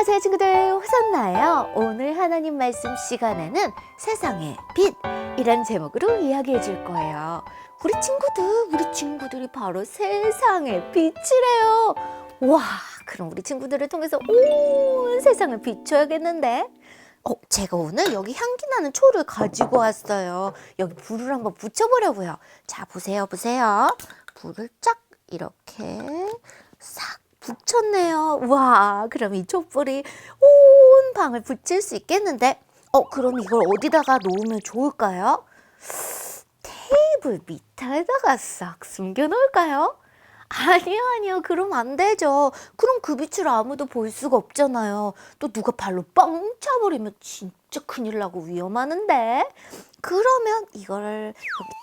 안녕하세요 친구들 호선나예요 오늘 하나님 말씀 시간에는 세상의 빛 이란 제목으로 이야기해 줄 거예요 우리 친구들 우리 친구들이 바로 세상의 빛이래요 와 그럼 우리 친구들을 통해서 온 세상을 비춰야겠는데 어, 제가 오늘 여기 향기 나는 초를 가지고 왔어요. 여기 불을 한번 붙여보려고요. 자, 보세요, 보세요. 불을 쫙 이렇게 싹 붙였네요. 와, 그럼 이 촛불이 온 방을 붙일 수 있겠는데? 어, 그럼 이걸 어디다가 놓으면 좋을까요? 테이블 밑에다가 싹 숨겨 놓을까요? 아니요, 아니요. 그럼 안 되죠. 그럼 그 빛을 아무도 볼 수가 없잖아요. 또 누가 발로 뻥 차버리면 진짜 큰일 나고 위험하는데. 그러면 이거를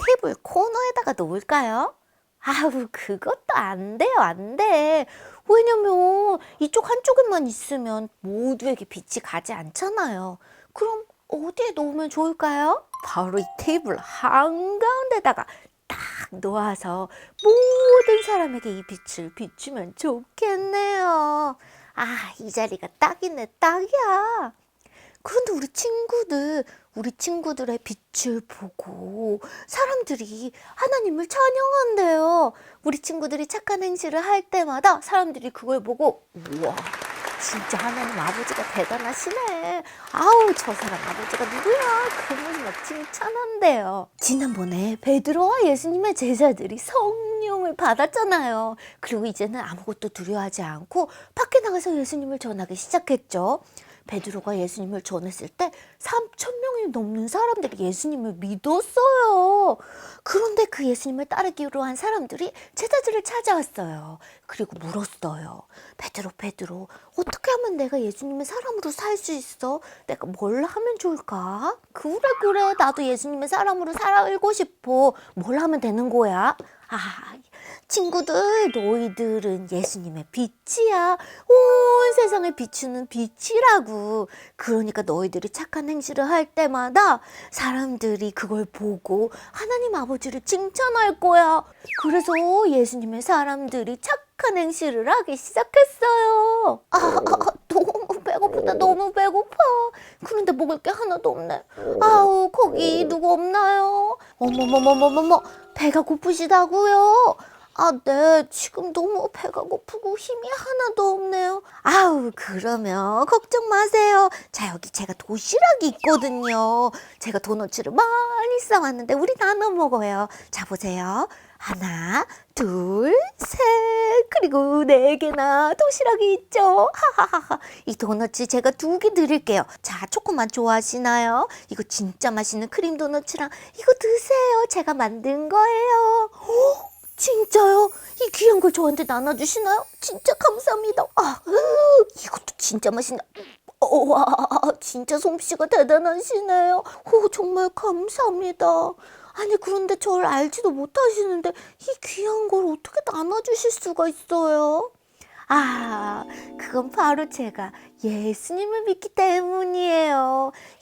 테이블 코너에다가 놓을까요? 아우, 그것도 안 돼요, 안 돼. 왜냐면 이쪽 한쪽에만 있으면 모두에게 빛이 가지 않잖아요. 그럼 어디에 놓으면 좋을까요? 바로 이 테이블 한가운데다가 딱 놓아서 모든 사람에게 이 빛을 비추면 좋겠네요. 아, 이 자리가 딱이네, 딱이야. 그런데 우리 친구들, 우리 친구들의 빛을 보고 사람들이 하나님을 찬양한대요. 우리 친구들이 착한 행실을 할 때마다 사람들이 그걸 보고, 우와, 진짜 하나님 아버지가 대단하시네. 아우, 저 사람 아버지가 누구야? 그러면서 막 칭찬한대요. 지난번에 베드로와 예수님의 제자들이 성령을 받았잖아요. 그리고 이제는 아무것도 두려워하지 않고 밖에 나가서 예수님을 전하기 시작했죠. 베드로가 예수님을 전했을 때 3천 명이 넘는 사람들이 예수님을 믿었어요. 그런데 그 예수님을 따르기로 한 사람들이 제자들을 찾아왔어요. 그리고 물었어요. 베드로, 베드로, 어떻게 하면 내가 예수님의 사람으로 살 수 있어? 내가 뭘 하면 좋을까? 그래, 그래. 나도 예수님의 사람으로 살고 싶어. 뭘 하면 되는 거야? 아, 친구들, 너희들은 예수님의 빛이야. 온 세상을 비추는 빛이라고. 그러니까 너희들이 착한 행실을 할 때마다 사람들이 그걸 보고 하나님 아버지를 칭찬할 거야. 그래서 예수님의 사람들이 착한 행실을 하기 시작했어요. 아, 아, 너무 배고프다. 너무 배고파. 그런데 먹을 게 하나도 없네. 아우, 거기 누구 없나요? 어머머머머머머, 배가 고프시다고요? 아, 네. 지금 너무 배가 고프고 힘이 하나도 없네요. 아우, 그러면 걱정 마세요. 자, 여기 제가 도시락이 있거든요. 제가 도너츠를 많이 싸왔는데 우리 나눠 먹어요. 자, 보세요. 하나, 둘, 셋, 그리고 네 개나 도시락이 있죠. 하하하하. 이 도너츠 제가 두 개 드릴게요. 자, 초코맛 좋아하시나요? 이거 진짜 맛있는 크림 도너츠랑 이거 드세요. 제가 만든 거예요. 어? 진짜요? 이 귀한 걸 저한테 나눠주시나요? 진짜 감사합니다. 아, 으, 이것도 진짜 맛있네. 어, 와, 진짜 솜씨가 대단하시네요. 오, 정말 감사합니다. 아니, 그런데 저를 알지도 못하시는데 이 귀한 걸 어떻게 나눠주실 수가 있어요? 아, 그건 바로 제가 예수님을 믿기 때문이에요.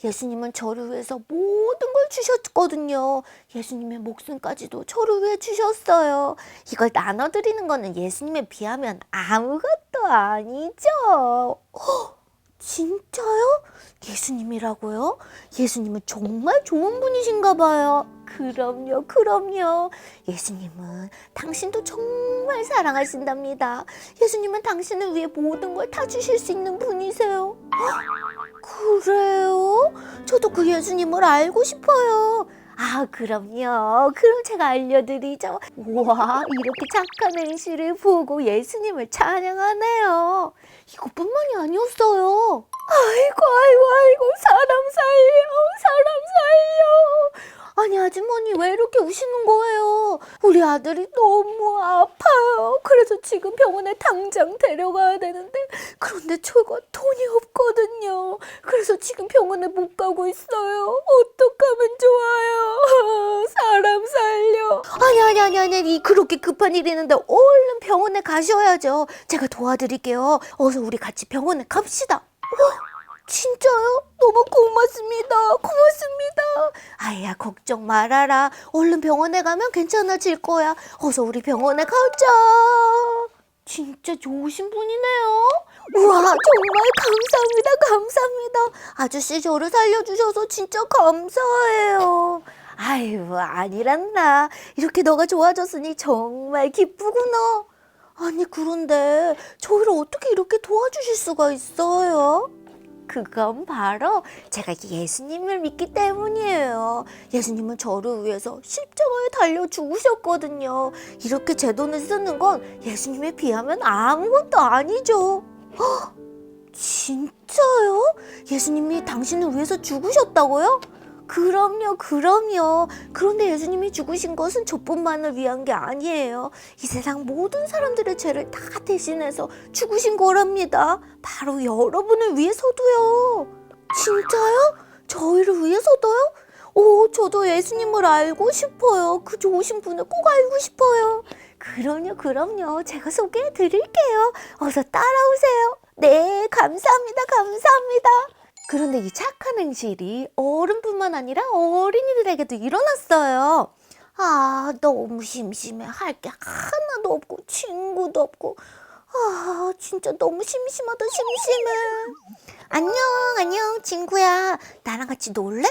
예수님은 저를 위해서 모든 걸 주셨거든요. 예수님의 목숨까지도 저를 위해 주셨어요. 이걸 나눠드리는 거는 예수님에 비하면 아무것도 아니죠. 헉, 진짜요? 예수님이라고요? 예수님은 정말 좋은 분이신가 봐요. 그럼요, 그럼요. 예수님은 당신도 정말 사랑하신답니다. 예수님은 당신을 위해 모든 걸 다 주실 수 있는 분이세요. 헉, 그래요? 저도 그 예수님을 알고 싶어요. 아, 그럼요. 그럼 제가 알려드리죠. 우와, 이렇게 착한 행실을 보고 예수님을 찬양하네요. 이것뿐만이 아니었어요. 아이고, 아이고, 아이고, 사람 살려, 사람 살려. 아니, 아주머니 왜 이렇게 우시는 거예요? 우리 아들이 너무 아파요. 그래서 지금 병원에 당장 데려가야 되는데, 그런데 저가 돈이 없거든요. 그래서 지금 병원에 못 가고 있어요. 어떡하면 좋아요? 사람 살려. 아니, 아니, 아니, 아니, 이 그렇게 급한 일이 있는데 얼른 병원에 가셔야죠. 제가 도와드릴게요. 어서 우리 같이 병원에 갑시다. 어? 진짜요? 너무 고맙습니다. 고맙습니다. 아야, 걱정 말아라. 얼른 병원에 가면 괜찮아질 거야. 어서 우리 병원에 가자. 진짜 좋으신 분이네요. 우와, 정말 감사합니다, 감사합니다. 아저씨 저를 살려주셔서 진짜 감사해요. 아유, 아니란다. 이렇게 너가 좋아졌으니 정말 기쁘구나. 아니, 그런데 저희를 어떻게 이렇게 도와주실 수가 있어요? 그건 바로 제가 예수님을 믿기 때문이에요. 예수님은 저를 위해서 십자가에 달려 죽으셨거든요. 이렇게 제 돈을 쓰는 건 예수님에 비하면 아무것도 아니죠. 헉, 진짜요? 예수님이 당신을 위해서 죽으셨다고요? 그럼요, 그럼요. 그런데 예수님이 죽으신 것은 저뿐만을 위한 게 아니에요. 이 세상 모든 사람들의 죄를 다 대신해서 죽으신 거랍니다. 바로 여러분을 위해서도요. 진짜요? 저희를 위해서도요? 오, 저도 예수님을 알고 싶어요. 그 좋으신 분을 꼭 알고 싶어요. 그럼요, 그럼요. 제가 소개해 드릴게요. 어서 따라오세요. 네, 감사합니다, 감사합니다. 그런데 이 착한 행실이 어른뿐만 아니라 어린이들에게도 일어났어요. 아, 너무 심심해. 할 게 하나도 없고, 친구도 없고. 아, 진짜 너무 심심하다, 심심해. 안녕, 안녕, 친구야. 나랑 같이 놀래?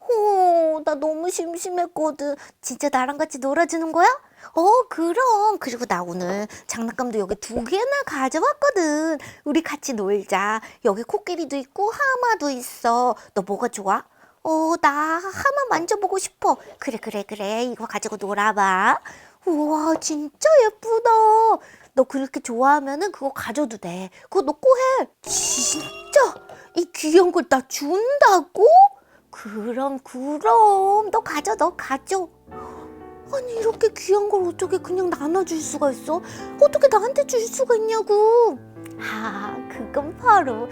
호, 나 너무 심심했거든. 진짜 나랑 같이 놀아주는 거야? 어, 그럼. 그리고 나 오늘 장난감도 여기 두 개나 가져왔거든. 우리 같이 놀자. 여기 코끼리도 있고 하마도 있어. 너 뭐가 좋아? 어, 나 하마 만져보고 싶어. 그래, 그래, 그래. 이거 가지고 놀아봐. 우와, 진짜 예쁘다. 너 그렇게 좋아하면은 그거 가져도 돼. 그거 너꼭 해. 진짜? 이 귀여운 걸 나 준다고? 그럼, 그럼. 너 가져, 너 가져. 아니 이렇게 귀한 걸 어떻게 그냥 나눠줄 수가 있어? 어떻게 나한테 줄 수가 있냐고? 아, 그건 바로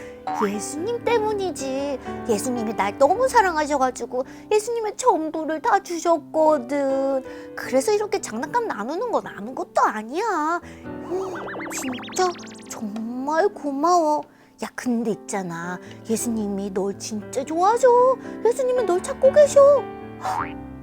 예수님 때문이지. 예수님이 날 너무 사랑하셔가지고 예수님의 전부를 다 주셨거든. 그래서 이렇게 장난감 나누는 건 아무것도 아니야. 어, 진짜 정말 고마워. 야, 근데 있잖아. 예수님이 널 진짜 좋아하셔. 예수님이 널 찾고 계셔.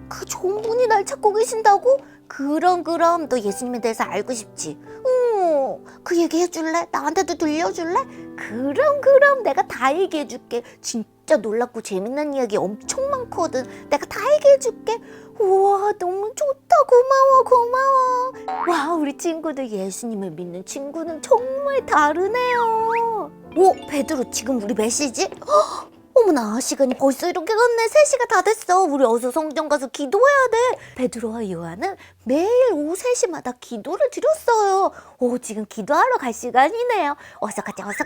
그 좋은 분이 날 찾고 계신다고? 그럼 그럼 너 예수님에 대해서 알고 싶지? 어, 그 얘기 해줄래? 나한테도 들려줄래? 그럼 그럼 내가 다 얘기해줄게. 진짜 놀랍고 재밌는 이야기 엄청 많거든. 내가 다 얘기해줄게. 우와 너무 좋다 고마워 고마워. 와 우리 친구들 예수님을 믿는 친구는 정말 다르네요. 오 베드로 지금 우리 몇 시지? 헉, 어머나 시간이 벌써 이렇게 갔네. 3시가 다 됐어. 우리 어서 성전 가서 기도해야 돼. 베드로와 요한은 매일 오후 3시마다 기도를 드렸어요. 오 지금 기도하러 갈 시간이네요. 어서 가자 어서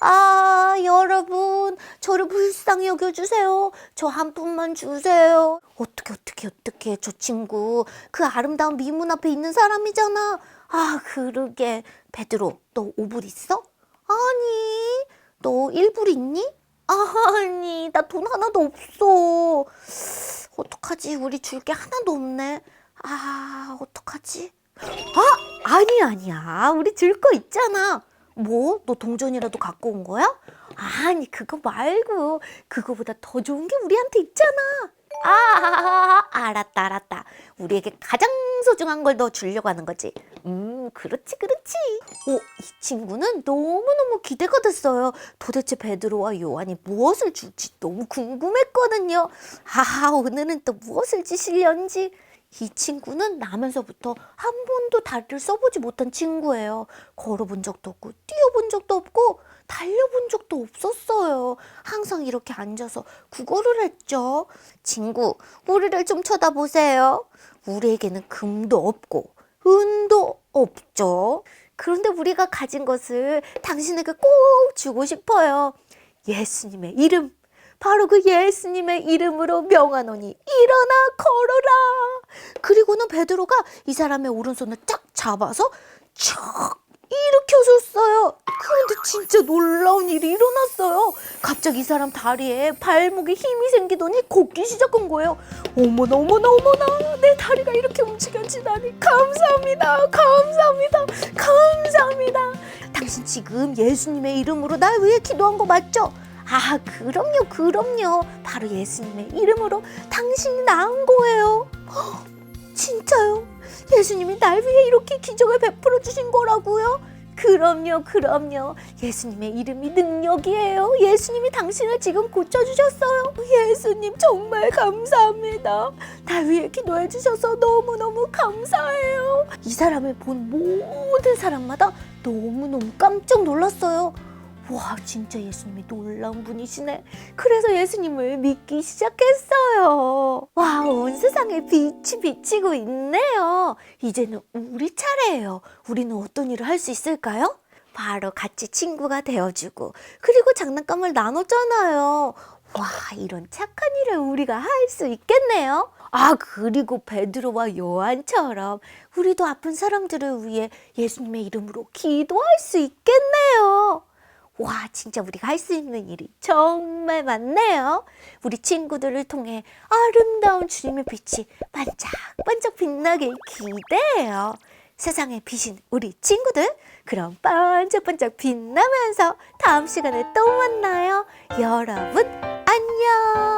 가아 여러분 저를 불쌍히 여겨주세요. 저 한 푼만 주세요. 어떻게 어떻게 어떻게 저 친구 그 아름다운 미문 앞에 있는 사람이잖아. 아 그러게. 베드로 너 5불 있어? 아니 너 1불 있니? 아니, 나 돈 하나도 없어. 어떡하지? 우리 줄 게 하나도 없네. 아, 어떡하지? 아, 아니, 아니야. 우리 줄 거 있잖아. 뭐? 너 동전이라도 갖고 온 거야? 아니, 그거 말고. 그거보다 더 좋은 게 우리한테 있잖아. 아, 알았다, 알았다. 우리에게 가장 소중한 걸 너 주려고 하는 거지. 음, 그렇지, 그렇지. 오, 이 친구는 너무너무 기대가 됐어요. 도대체 베드로와 요한이 무엇을 줄지 너무 궁금했거든요. 아, 오늘은 또 무엇을 주실련지. 이 친구는 나면서부터 한 번도 다리를 써보지 못한 친구예요. 걸어본 적도 없고, 뛰어본 적도 없고, 달려본 적도 없었어요. 항상 이렇게 앉아서 국어를 했죠. 친구, 우리를 좀 쳐다보세요. 우리에게는 금도 없고, 은도 없죠. 그런데 우리가 가진 것을 당신에게 꼭 주고 싶어요. 예수님의 이름. 바로 그 예수님의 이름으로 명하노니 일어나 걸어라. 그리고는 베드로가 이 사람의 오른손을 쫙 잡아서 촥 일으켜줬어요. 그런데 진짜 놀라운 일이 일어났어요. 갑자기 이 사람 다리에 발목에 힘이 생기더니 걷기 시작한 거예요. 어머나 어머나 어머나 내 다리가 이렇게 움직여지다니 감사합니다 감사합니다 감사합니다 당신 지금 예수님의 이름으로 날 위해 기도한 거 맞죠? 아 그럼요 그럼요 바로 예수님의 이름으로 당신이 나은 거예요 헉, 진짜요? 예수님이 날 위해 이렇게 기적을 베풀어 주신 거라고요? 그럼요, 그럼요. 예수님의 이름이 능력이에요. 예수님이 당신을 지금 고쳐주셨어요. 예수님 정말 감사합니다. 날 위해 기도해 주셔서 너무너무 감사해요. 이 사람을 본 모든 사람마다 너무너무 깜짝 놀랐어요. 와, 진짜 예수님이 놀라운 분이시네. 그래서 예수님을 믿기 시작했어요. 와, 온 세상에 빛이 비치고 있네요. 이제는 우리 차례예요. 우리는 어떤 일을 할 수 있을까요? 바로 같이 친구가 되어주고, 그리고 장난감을 나눴잖아요. 와, 이런 착한 일을 우리가 할 수 있겠네요. 아, 그리고 베드로와 요한처럼 우리도 아픈 사람들을 위해 예수님의 이름으로 기도할 수 있겠네요. 와, 진짜 우리가 할 수 있는 일이 정말 많네요. 우리 친구들을 통해 아름다운 주님의 빛이 반짝반짝 빛나길 기대해요. 세상의 빛인 우리 친구들, 그럼 반짝반짝 빛나면서 다음 시간에 또 만나요. 여러분, 안녕!